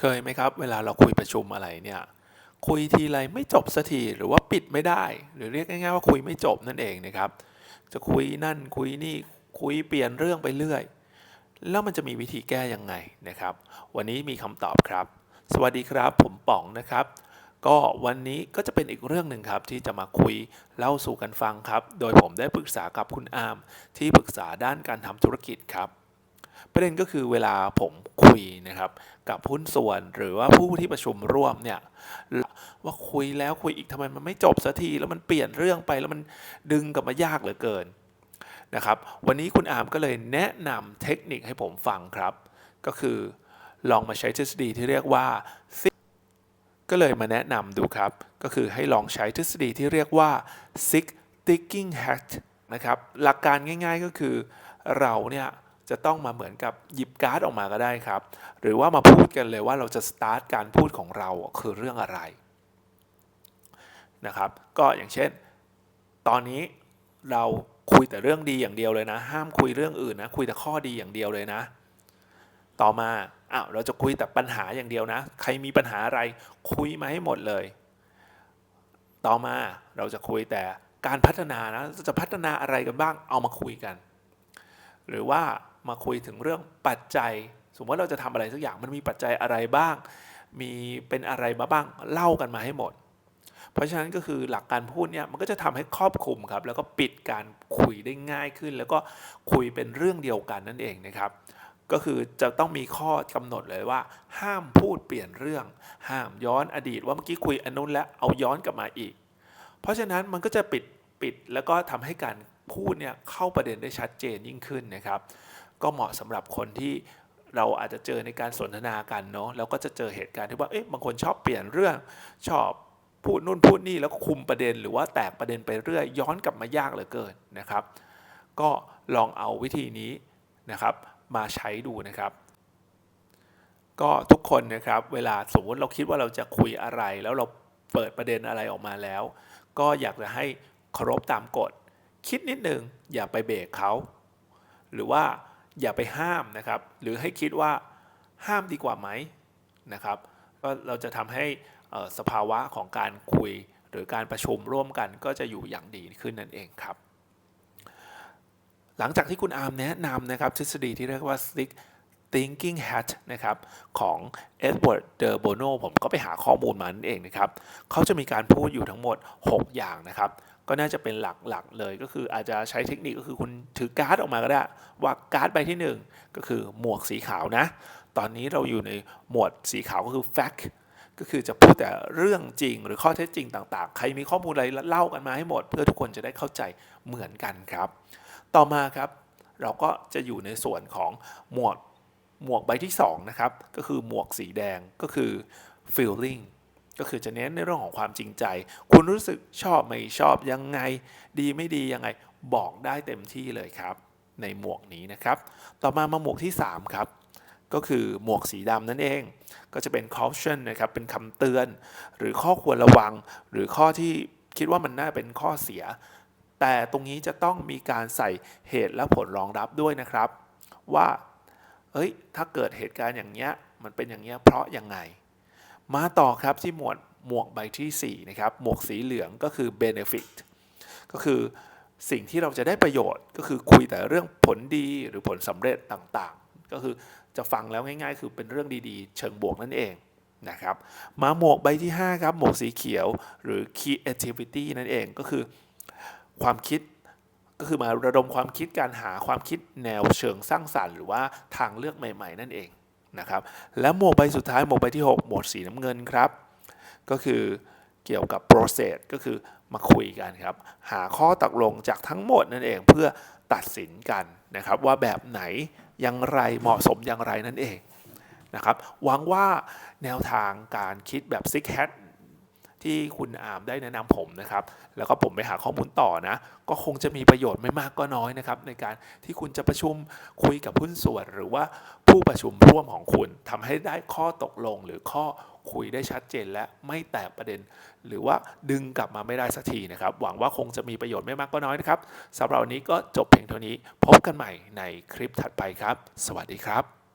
เคยไหมครับ เวลาเราคุยประชุมอะไรเนี่ย คุยทีไรไม่จบสักทีหรือว่าปิดไม่ได้ หรือเรียกง่ายๆว่าคุยไม่จบนั่นเองนะครับ จะคุยนั่นคุยนี่คุยเปลี่ยนเรื่องไปเรื่อย แล้วมันจะมีวิธีแก้ยังไงนะครับ วันนี้มีคำตอบครับ สวัสดีครับ ผมป๋องนะครับ ก็วันนี้ก็จะเป็นอีกเรื่องหนึ่งครับ ที่จะมาคุยเล่าสู่กันฟังครับ โดยผมได้ปรึกษากับคุณอาร์มที่ปรึกษาด้านการทำธุรกิจครับ ประเด็นก็คือเวลาผมคุยนะครับ กับหุ้นส่วนหรือว่าผู้ที่ประชุมร่วมเนี่ยว่าคุยแล้วคุยอีกทำไมมันไม่จบสักทีแล้วมันเปลี่ยนเรื่องไปแล้วมันดึงกลับมายากเหลือเกินนะครับวันนี้คุณอามก็เลยแนะนำเทคนิคให้ผมฟังครับ ก็คือลองมาใช้ทฤษฎีที่เรียกว่า ก็เลยมาแนะนำดูครับ ก็คือให้ลองใช้ทฤษฎีที่เรียกว่า six thinking hat นะครับหลักการง่ายๆก็คือเราเนี่ย จะต้องมาเหมือนกับหยิบการ์ดออกมาก็ได้ครับ หรือว่ามาพูดกันเลยว่าเราจะสตาร์ทการพูดของเราคือเรื่องอะไรนะครับ ก็อย่างเช่น ตอนนี้เราคุยแต่เรื่องดีอย่างเดียวเลยนะ ห้ามคุยเรื่องอื่นนะคุยแต่ข้อดีอย่างเดียวเลยนะ ต่อมาอ้าวเราจะคุยแต่ปัญหาอย่างเดียวนะ ใครมีปัญหาอะไรคุยมาให้หมดเลย ต่อมาเราจะคุยแต่การพัฒนานะจะพัฒนาอะไรกันบ้างเอามาคุยกัน หรือว่ามาคุยถึงเรื่องปัจจัย สมมติว่าเราจะทำอะไรสักอย่างมันมีปัจจัยอะไรบ้าง มีเป็นอะไรมาบ้างเล่ากันมาให้หมด เพราะฉะนั้นก็คือหลักการพูดเนี่ยมันก็จะทำให้ครอบคลุมครับ แล้วก็ปิดการคุยได้ง่ายขึ้น แล้วก็คุยเป็นเรื่องเดียวกันนั่นเองนะครับก็คือจะต้องมีข้อกำหนดเลยว่า ห้ามพูดเปลี่ยนเรื่อง ห้ามย้อนอดีตว่าเมื่อกี้คุยอนุนแล้วเอาย้อนกลับมาอีก เพราะฉะนั้นมันก็จะปิดปิดแล้วก็ทำให้การ พูดเนี่ยเข้าประเด็นได้ชัดเจนยิ่งขึ้นนะครับ ก็เหมาะสำหรับคนที่เราอาจจะเจอในการสนทนากันเนาะแล้วก็จะเจอเหตุการณ์ที่ว่าเอ๊ะบางคนชอบเปลี่ยนเรื่องชอบพูดนู่นพูดนี่แล้วก็คุมประเด็นหรือว่าแตกประเด็นไปเรื่อยย้อนกลับมายากเหลือเกินนะครับ ก็ลองเอาวิธีนี้นะครับ มาใช้ดูนะครับ ก็ทุกคนนะครับ เวลาสมมติเราคิดว่าเราจะคุยอะไร แล้วเราเปิดประเด็นอะไรออกมาแล้ว ก็อยากจะให้เคารพตามกฎ คิดนิดหนึ่งอย่าไปเบรกเขาหรือว่าอย่าไปห้ามนะครับ หรือให้คิดว่าห้ามดีกว่าไหมนะครับก็เราจะทำให้สภาวะของการคุยหรือการประชุมร่วมกันก็จะอยู่อย่างดีขึ้นนั่นเองครับ หลังจากที่คุณอาร์มแนะนำนะครับ ทฤษฎีที่เรียกว่า six thinking hat นะครับของเอ็ดเวิร์ดเดอร์โบโนผมก็ไปหาข้อมูลมานั่นเองนะครับเขาจะมีการพูดอยู่ทั้งหมด 6 อย่างนะครับ ก็น่าจะเป็นหลักๆเลยก็คืออาจจะใช้เทคนิคก็คือคุณถือการ์ดออกมาก็ได้ว่าการ์ดใบที่ 1 ก็คือหมวกสีขาวนะ ตอนนี้เราอยู่ในหมวดสีขาวก็คือ fact ก็คือจะพูดแต่เรื่องจริงหรือข้อเท็จจริงต่างๆ ใครมีข้อมูลอะไรเล่ากันมาให้หมด เพื่อทุกคนจะได้เข้าใจเหมือนกันครับ ต่อมาครับ เราก็จะอยู่ในส่วนของหมวดหมวกใบที่2นะครับก็คือหมวกสีแดงก็คือ feeling ก็คือจะเน้นในเรื่องของความจริงใจ คุณรู้สึกชอบไม่ชอบยังไง ดีไม่ดียังไงบอกได้เต็มที่เลยครับ ในหมวกนี้นะครับ ต่อมามาหมวกที่ 3 ครับ ก็คือหมวกสีดำนั่นเอง ก็จะเป็น caution นะครับ เป็นคำเตือน หรือข้อควรระวัง หรือข้อที่คิดว่ามันน่าเป็นข้อเสีย แต่ตรงนี้จะต้องมีการใส่เหตุและผลรองรับด้วยนะครับ ว่าเอ้ยถ้าเกิดเหตุการณ์อย่างเงี้ยมันเป็นอย่างเงี้ยเพราะยังไง มาต่อครับที่หมวดหมวกใบที่4นะครับหมวกสีเหลืองก็คือ benefit ก็คือสิ่งที่เราจะได้ประโยชน์ ก็คือคุยแต่เรื่องผลดีหรือผลสำเร็จต่างๆ ก็คือจะฟังแล้วง่ายๆ คือเป็นเรื่องดีๆ เชิงบวกนั่นเองนะครับมาหมวกใบที่ 5 ครับ หมวกสีเขียวหรือ creativity นั่นเองก็คือความคิดก็คือมาระดมความคิดการหาความคิดแนวเชิงสร้างสรรค์ หรือว่าทางเลือกใหม่ ๆ นั่นเอง นะครับ และหมวกใบสุดท้ายหมวกใบที่ 6 หมวดสีน้ำเงินครับ ก็คือเกี่ยวกับ process ก็คือมาคุยกันครับ หาข้อตกลงจากทั้งหมดนั่นเองเพื่อตัดสินกันนะครับ ว่าแบบไหนอย่างไรเหมาะสมอย่างไรนั่นเองนะครับหวังว่าแนวทางการคิดแบบ six hat ที่คุณอามได้แนะนำผมนะครับ แล้วก็ผมไปหาข้อมูลต่อนะ ก็คงจะมีประโยชน์ไม่มากก็น้อยนะครับ ในการที่คุณจะประชุมคุยกับหุ้นส่วน หรือว่าผู้ประชุมร่วมของคุณทำให้ได้ข้อตกลงหรือข้อคุยได้ชัดเจนและไม่แตกประเด็น หรือว่าดึงกลับมาไม่ได้สักทีนะครับ หวังว่าคงจะมีประโยชน์ไม่มากก็น้อยนะครับสำหรับวันนี้ก็จบเพียงเท่านี้ พบกันใหม่ในคลิปถัดไปครับ สวัสดีครับ